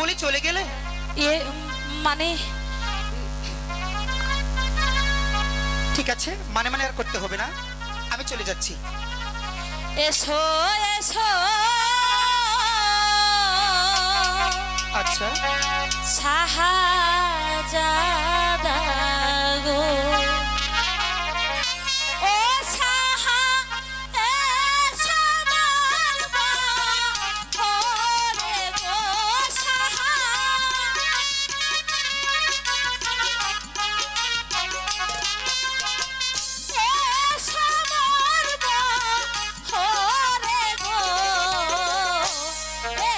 বলে চলে গেলে? এ মানে? ঠিক আছে মানে মানে আর করতে হবে না। আমি চলে যাচ্ছি। এসো এসো। আচ্ছা। সাহায্য।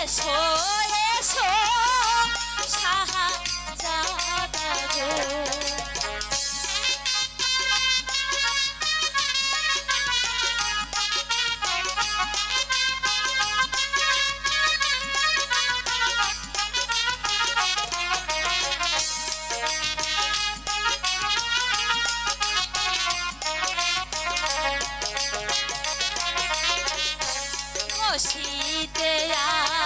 এসো এসো সাহা যাতা Oshiteya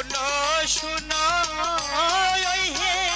শোনো শোনো হে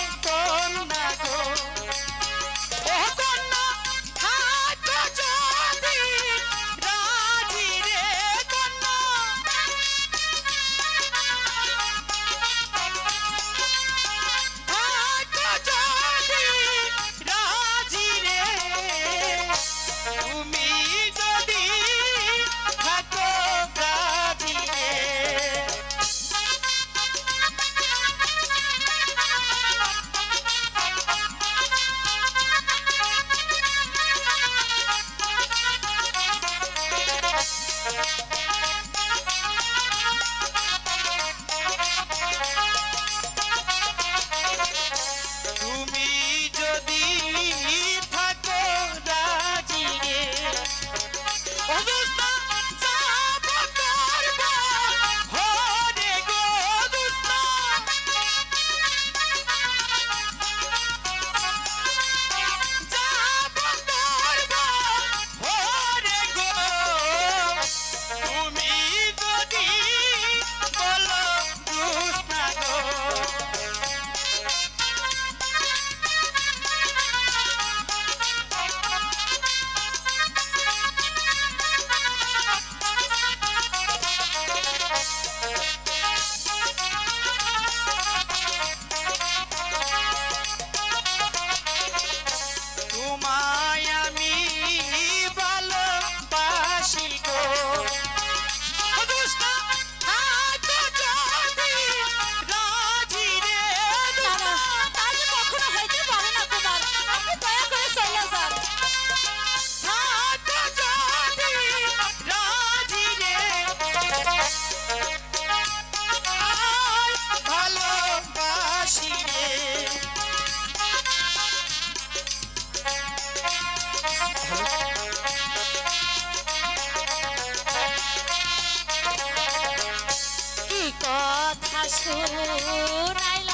আসো রাইলা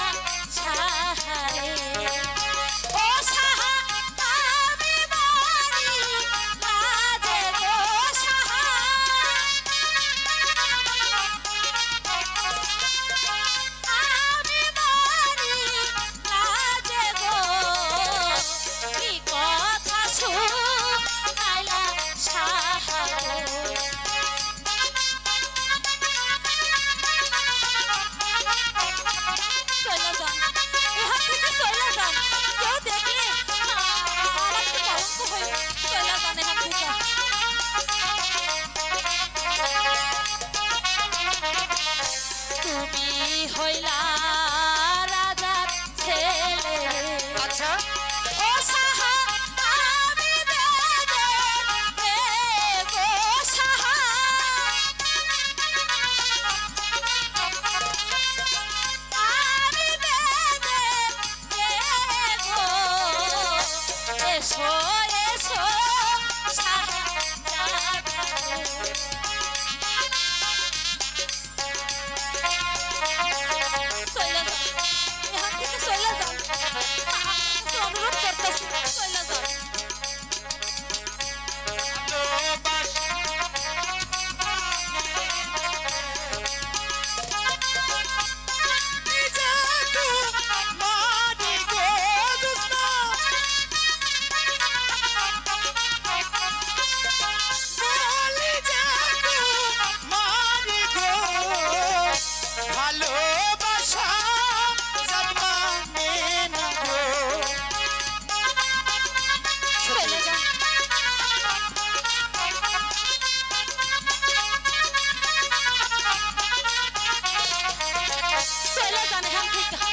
এসো এসো Sahara down, kick down.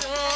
Oh.